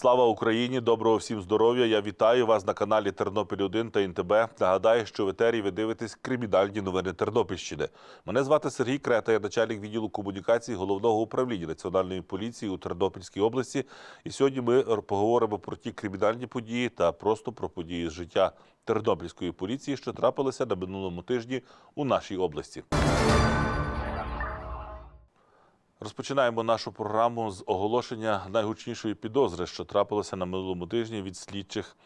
Слава Україні! Доброго всім здоров'я! Я вітаю вас на каналі Тернопіль 1 та НТБ. Нагадаю, що в етері ви дивитесь кримінальні новини Тернопільщини. Мене звати Сергій Крета, я начальник відділу комунікації головного управління національної поліції у Тернопільській області. І сьогодні ми поговоримо про ті кримінальні події та просто про події з життя Тернопільської поліції, що трапилися на минулому тижні у нашій області. Розпочинаємо нашу програму з оголошення найгучнішої підозри, що трапилося на минулому тижні від слідчих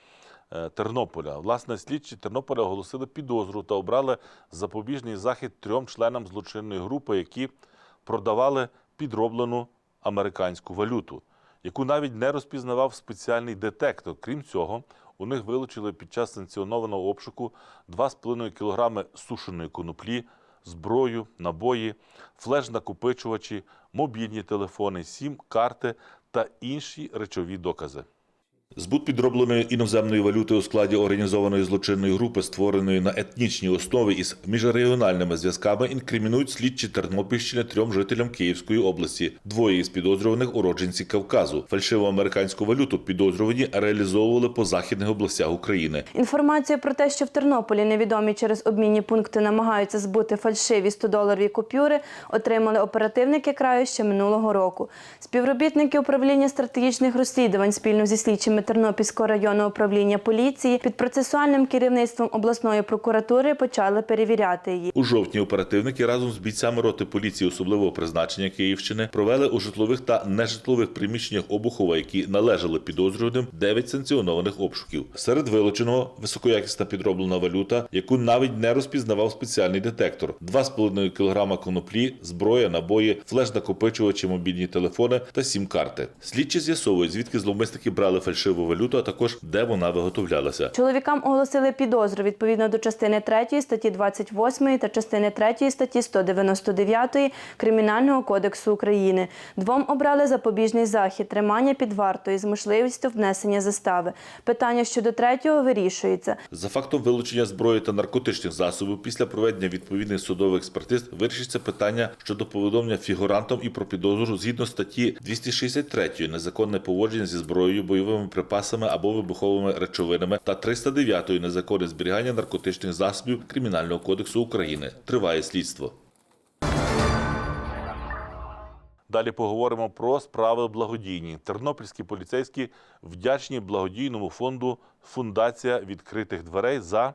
е, Тернополя. Власне, слідчі Тернополя оголосили підозру та обрали запобіжний захід трьом членам злочинної групи, які продавали підроблену американську валюту, яку навіть не розпізнавав спеціальний детектор. Крім цього, у них вилучили під час санкціонованого обшуку 2,5 кг сушеної коноплі, зброю, набої, флеш-накопичувачі, мобільні телефони, сім-карти та інші речові докази. Збут підробленої іноземної валюти у складі організованої злочинної групи, створеної на етнічній основі із міжрегіональними зв'язками, інкримінують слідчі Тернопільщини трьом жителям Київської області. Двоє із підозрюваних уродженці Кавказу. Фальшиву американську валюту підозрювані реалізовували по західних областях України. Інформацію про те, що в Тернополі невідомі через обмінні пункти намагаються збути фальшиві 100-доларові купюри, отримали оперативники краю ще минулого року. Співробітники управління стратегічних розслідувань спільно зі слідчими Тернопільського районного управління поліції під процесуальним керівництвом обласної прокуратури почали перевіряти її. У жовтні оперативники разом з бійцями роти поліції особливого призначення Київщини провели у житлових та нежитлових приміщеннях Обухова, які належали підозрюваним 9 санкціонованих обшуків. Серед вилученого високоякісна підроблена валюта, яку навіть не розпізнавав спеціальний детектор, 2,5 кг коноплі, зброя, набої, флеш-накопичувачі, мобільні телефони та сім-карти. Слідчі з'ясовують, звідки зловмисники брали фальшиву валюту, а також де вона виготовлялася. Чоловікам оголосили підозру відповідно до частини 3 статті 28 та частини 3 статті 199 Кримінального кодексу України. Двом обрали запобіжний захід тримання під вартою з можливістю внесення застави. Питання щодо третього вирішується. За фактом вилучення зброї та наркотичних засобів після проведення відповідних судових експертиз вирішиться питання щодо повідомлення фігурантам і про підозру згідно статті 263 незаконне поводження зі зброєю, бойовими припасами або вибуховими речовинами та 309-ї незаконне зберігання наркотичних засобів Кримінального кодексу України. Триває слідство. Далі поговоримо про справи благодійні. Тернопільські поліцейські вдячні благодійному фонду Фундація відкритих дверей за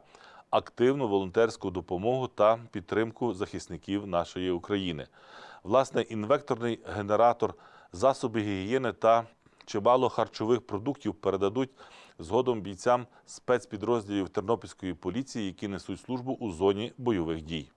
активну волонтерську допомогу та підтримку захисників нашої України. Власне, інвекторний генератор, засоби гігієни та чимало харчових продуктів передадуть згодом бійцям спецпідрозділів Тернопільської поліції, які несуть службу у зоні бойових дій.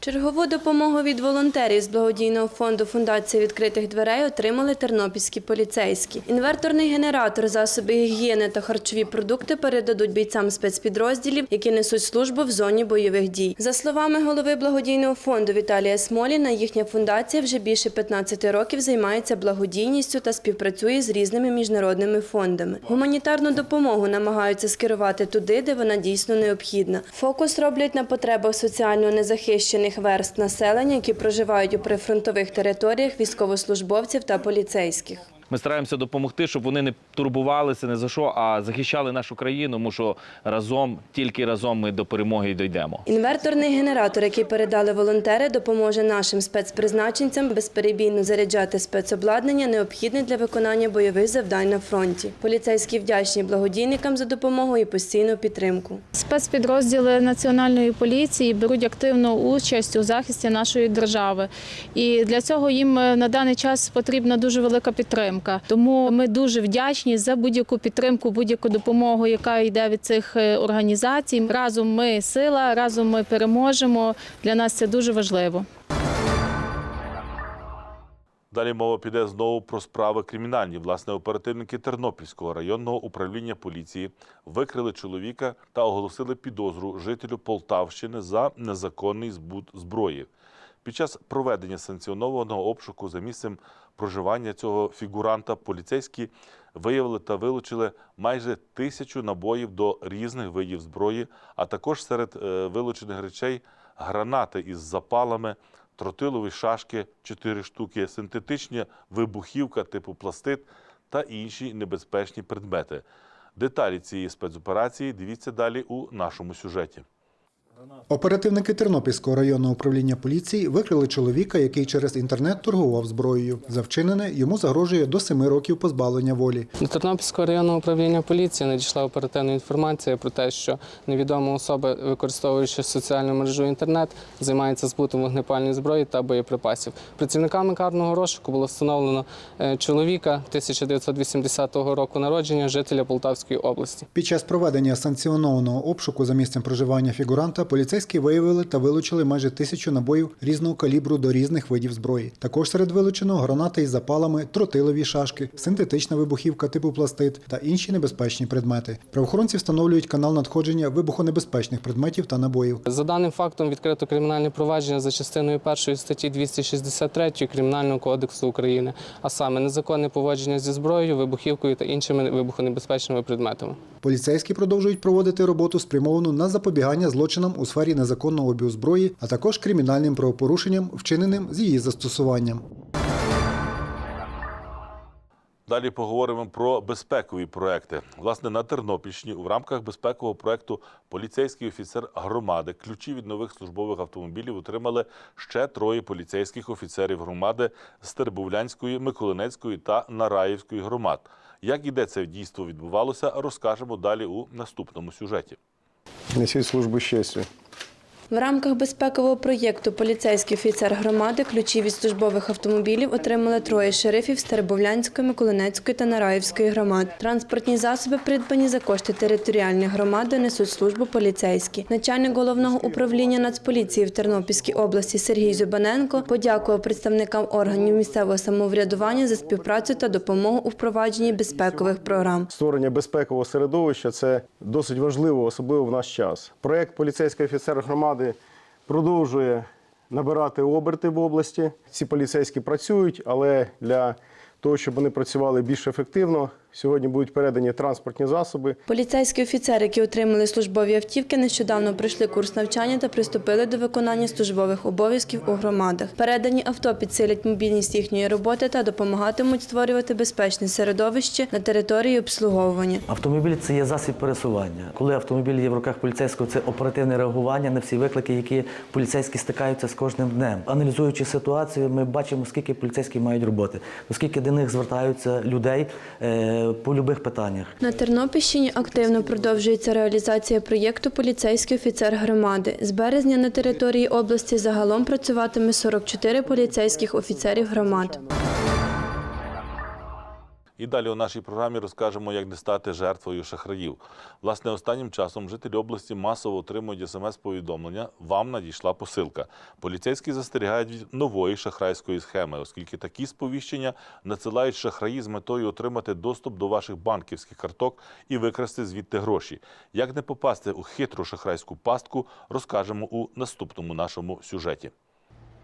Чергову допомогу від волонтерів з благодійного фонду Фундація відкритих дверей отримали тернопільські поліцейські. Інверторний генератор, засоби гігієни та харчові продукти передадуть бійцям спецпідрозділів, які несуть службу в зоні бойових дій. За словами голови благодійного фонду Віталія Смоліна, їхня фундація вже більше 15 років займається благодійністю та співпрацює з різними міжнародними фондами. Гуманітарну допомогу намагаються скерувати туди, де вона дійсно необхідна. Фокус роблять на потребах соціально незахищених верст населення, які проживають у прифронтових територіях, військовослужбовців та поліцейських. Ми стараємося допомогти, щоб вони не турбувалися не за що, а захищали нашу країну, тому що разом, тільки разом ми до перемоги й дійдемо. Інверторний генератор, який передали волонтери, допоможе нашим спецпризначенцям безперебійно заряджати спецобладнання, необхідне для виконання бойових завдань на фронті. Поліцейські вдячні благодійникам за допомогу і постійну підтримку. Спецпідрозділи національної поліції беруть активну участь у захисті нашої держави, і для цього їм е, на даний час потрібна дуже велика підтримка. Тому ми дуже вдячні за будь-яку підтримку, будь-яку допомогу, яка йде від цих е, організацій. Разом ми сила, разом ми переможемо. Для нас це дуже важливо. Далі мова піде знову про справи кримінальні. Власне, оперативники Тернопільського районного управління поліції викрили чоловіка та оголосили підозру жителю Полтавщини за незаконний збут зброї. Під час проведення санкціонованого обшуку за місцем проживання цього фігуранта поліцейські виявили та вилучили майже тисячу набоїв до різних видів зброї, а також серед е, вилучених речей гранати із запалами, тротилові шашки 4 штуки, синтетична вибухівка типу пластит та інші небезпечні предмети. Деталі цієї спецоперації дивіться далі у нашому сюжеті. Оперативники Тернопільського районного управління поліції викрили чоловіка, який через інтернет торгував зброєю. За вчинене йому загрожує до семи років позбавлення волі. До Тернопільського районного управління поліції надійшла оперативна інформація про те, що невідома особа, використовуючи соціальну мережу інтернет, займається збутом вогнепальної зброї та боєприпасів. Працівниками карного розшуку було встановлено е, чоловіка 1980 року народження, жителя Полтавської області. Під час проведення санкціонованого обшуку за місцем проживання фігуранта поліцейські виявили та вилучили майже тисячу набоїв різного калібру до різних видів зброї. Також серед вилученого гранати із запалами, тротилові шашки, синтетична вибухівка типу пластит та інші небезпечні предмети. Правоохоронці встановлюють канал надходження вибухонебезпечних предметів та набоїв. За даним фактом відкрито кримінальне провадження за частиною першої статті 263 Кримінального кодексу України, а саме незаконне поводження зі зброєю, вибухівкою та іншими вибухонебезпечними предметами. Поліцейські продовжують проводити роботу спрямовану на запобігання злочинам у сфері незаконного обігу зброї, а також кримінальним правопорушенням, вчиненим з її застосуванням. Далі поговоримо про безпекові проекти. Власне, на Тернопільщині в рамках безпекового проекту поліцейський офіцер громади ключі від нових службових автомобілів отримали ще троє поліцейських офіцерів громади з Тербовлянської, Миколинецької та Нараївської громад. Як іде це дійство відбувалося, розкажемо далі у наступному сюжеті. Несіть службу честю. В рамках безпекового проєкту поліцейський офіцер громади ключі від службових автомобілів отримали троє шерифів з Миколинецької та Нараївської громад. Транспортні засоби, придбані за кошти територіальної громади, несуть службу поліцейські. Начальник головного управління Нацполіції в Тернопільській області Сергій Зюбаненко подякував представникам органів місцевого самоврядування за співпрацю та допомогу у впровадженні безпекових програм. Створення безпекового середовища це досить важливо, особливо в наш час. Проект поліцейський офіцер громади продовжує набирати оберти в області. Ці поліцейські працюють, але для того, щоб вони працювали більш ефективно, сьогодні будуть передані транспортні засоби. Поліцейські офіцери, які отримали службові автівки, нещодавно пройшли курс навчання та приступили до виконання службових обов'язків у громадах. Передані авто підсилять мобільність їхньої роботи та допомагатимуть створювати безпечне середовище на території обслуговування. Автомобіль це є засіб пересування. Коли автомобіль є в руках поліцейського, це оперативне реагування на всі виклики, які поліцейські стикаються з кожним днем. Аналізуючи ситуацію, ми бачимо, скільки поліцейські мають роботи, оскільки до них звертаються людей е, по любих питаннях. На Тернопільщині активно продовжується реалізація проєкту Поліцейський офіцер громади. З березня на території області загалом працюватиме 44 поліцейських офіцерів громад. І далі у нашій програмі розкажемо, як не стати жертвою шахраїв. Власне, останнім часом жителі області масово отримують смс-повідомлення «Вам надійшла посилка». Поліцейські застерігають від нової шахрайської схеми, оскільки такі сповіщення надсилають шахраї з метою отримати доступ до ваших банківських карток і викрасти звідти гроші. Як не попасти у хитру шахрайську пастку, розкажемо у наступному нашому сюжеті.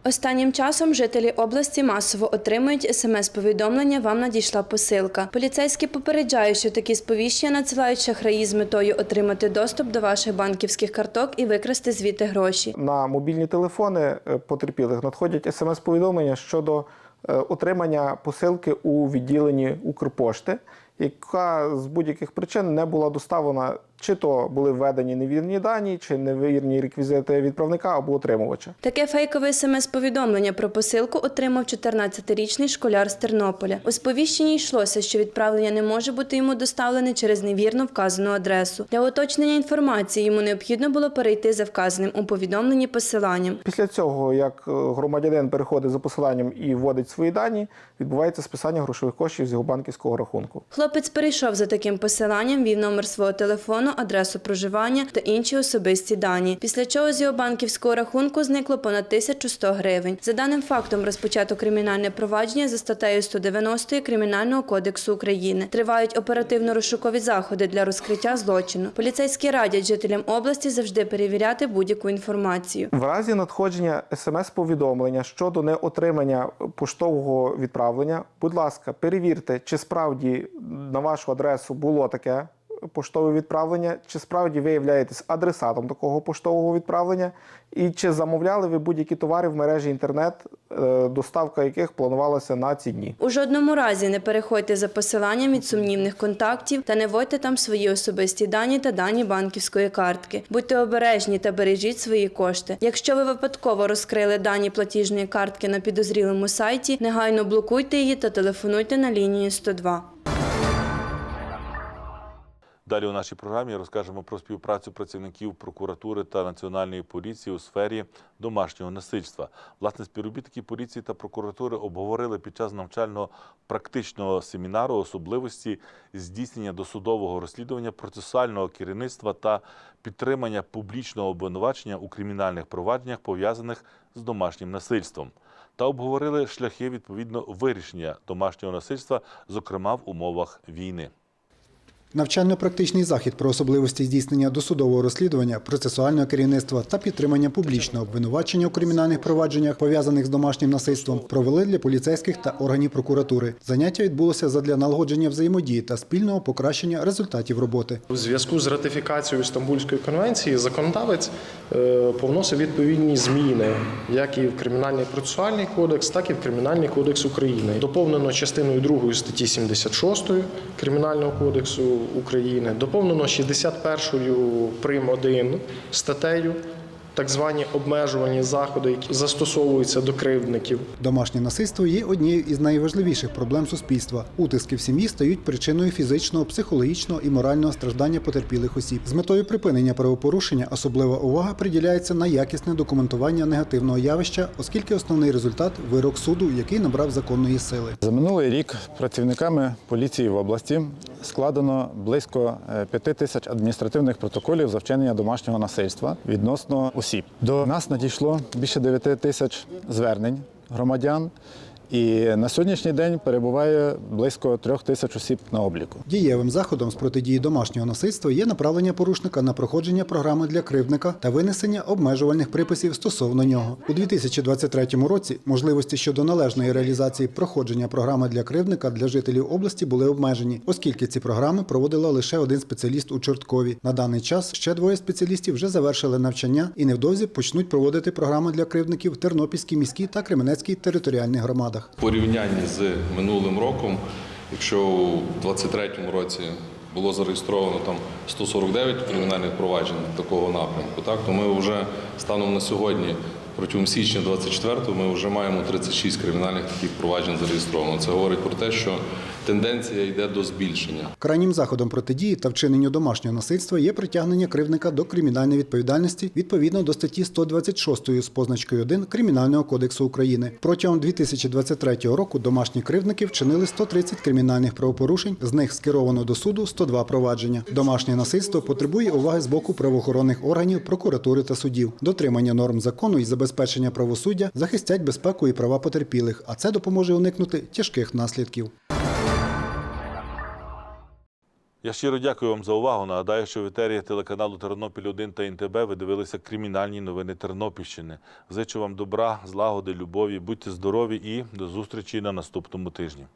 Останнім часом жителі області масово отримують смс-повідомлення «Вам надійшла посилка». Поліцейські попереджають, що такі сповіщення надсилають шахраї з метою отримати доступ до ваших банківських карток і викрасти звідти гроші. На мобільні телефони е, потерпілих надходять смс-повідомлення щодо е, отримання посилки у відділенні Укрпошти, яка з будь-яких причин не була доставлена, чи то були введені невірні дані, чи невірні реквізити відправника або отримувача. Таке фейкове смс-повідомлення про посилку отримав 14-річний школяр з Тернополя. У сповіщенні йшлося, що відправлення не може бути йому доставлене через невірно вказану адресу. Для уточнення інформації йому необхідно було перейти за вказаним у повідомленні посиланням. Після цього, як е, громадянин переходить за посиланням і вводить свої дані, відбувається списання грошових коштів з його банківського рахунку. Хлопець перейшов за таким посиланням, вів номер свого телефону, адресу проживання та інші особисті дані. Після чого з його банківського рахунку зникло понад 1100 гривень. За даним фактом розпочато кримінальне провадження за статтею 190 Кримінального кодексу України. Тривають оперативно-розшукові заходи для розкриття злочину. Поліцейські радять жителям області завжди перевіряти будь-яку інформацію. В разі надходження смс-повідомлення щодо неотримання поштового відправлення, будь ласка, перевірте, чи справді на вашу адресу було таке поштове відправлення, чи справді ви являєтесь адресатом такого поштового відправлення, і чи замовляли ви будь-які товари в мережі інтернет, е, доставка яких планувалася на ці дні. У жодному разі не переходьте за посиланням від сумнівних контактів та не вводьте там свої особисті дані та дані банківської картки. Будьте обережні та бережіть свої кошти. Якщо ви випадково розкрили дані платіжної картки на підозрілому сайті, негайно блокуйте її та телефонуйте на лінію 102. Далі у нашій програмі розкажемо про співпрацю працівників прокуратури та національної поліції у сфері домашнього насильства. Власне, співробітники поліції та прокуратури обговорили під час навчального практичного семінару особливості здійснення досудового розслідування процесуального керівництва та підтримання публічного обвинувачення у кримінальних провадженнях, пов'язаних з домашнім насильством. Та обговорили шляхи відповідно вирішення домашнього насильства, зокрема в умовах війни. Навчально-практичний захід про особливості здійснення досудового розслідування, процесуального керівництва та підтримання публічного обвинувачення у кримінальних провадженнях, пов'язаних з домашнім насильством, провели для поліцейських та органів прокуратури. Заняття відбулося задля налагодження взаємодії та спільного покращення результатів роботи. У зв'язку з ратифікацією Стамбульської конвенції законодавець е, повносив відповідні зміни як і в Кримінальний процесуальний кодекс, так і в Кримінальний кодекс України. Доповнено частиною 2 статті 76 Кримінального кодексу України, доповнено 61 прим. 1 статтею. Так звані обмежувальні заходи, які застосовуються до кривдників. Домашнє насильство є однією із найважливіших проблем суспільства. Утиски в сім'ї стають причиною фізичного, психологічного і морального страждання потерпілих осіб. З метою припинення правопорушення особлива увага приділяється на якісне документування негативного явища, оскільки основний результат вирок суду, який набрав законної сили. За минулий рік працівниками поліції в області складено близько 5 тисяч адміністративних протоколів за вчинення домашнього насильства відносно осіб. До нас надійшло більше 9 тисяч звернень громадян. І на сьогоднішній день перебуває близько трьох тисяч осіб на обліку. Дієвим заходом з протидії домашнього насильства є направлення порушника на проходження програми для кривдника та винесення обмежувальних приписів стосовно нього. У 2023 році можливості щодо належної реалізації проходження програми для кривдника для жителів області були обмежені, оскільки ці програми проводила лише один спеціаліст у Чорткові. На даний час ще двоє спеціалістів вже завершили навчання і невдовзі почнуть проводити програми для кривдників в Тернопільській міській та Кременецькій територіальних громадах. В порівнянні з минулим роком, якщо у 2023 році було зареєстровано там 149 кримінальних проваджень такого напрямку, так то ми вже станом на сьогодні, протягом січня 24 ми вже маємо 36 кримінальних таких проваджень зареєстровано. Це говорить про те, що тенденція йде до збільшення. Крайнім заходом протидії та вчиненню домашнього насильства є притягнення кривдника до кримінальної відповідальності відповідно до статті 126 з позначкою 1 Кримінального кодексу України. Протягом 2023 року домашні кривдники вчинили 130 кримінальних правопорушень, з них скеровано до суду 102 провадження. Домашнє насильство потребує уваги з боку правоохоронних органів, прокуратури та судів. Дотримання норм закону і забезпечення правосуддя захистять безпеку і права потерпілих, а це допоможе уникнути тяжких наслідків. Я щиро дякую вам за увагу. Нагадаю, що в етері телеканалу Тернопіль 1 та НТБ ви дивилися кримінальні новини Тернопільщини. Зичу вам добра, злагоди, любові, будьте здорові і до зустрічі на наступному тижні.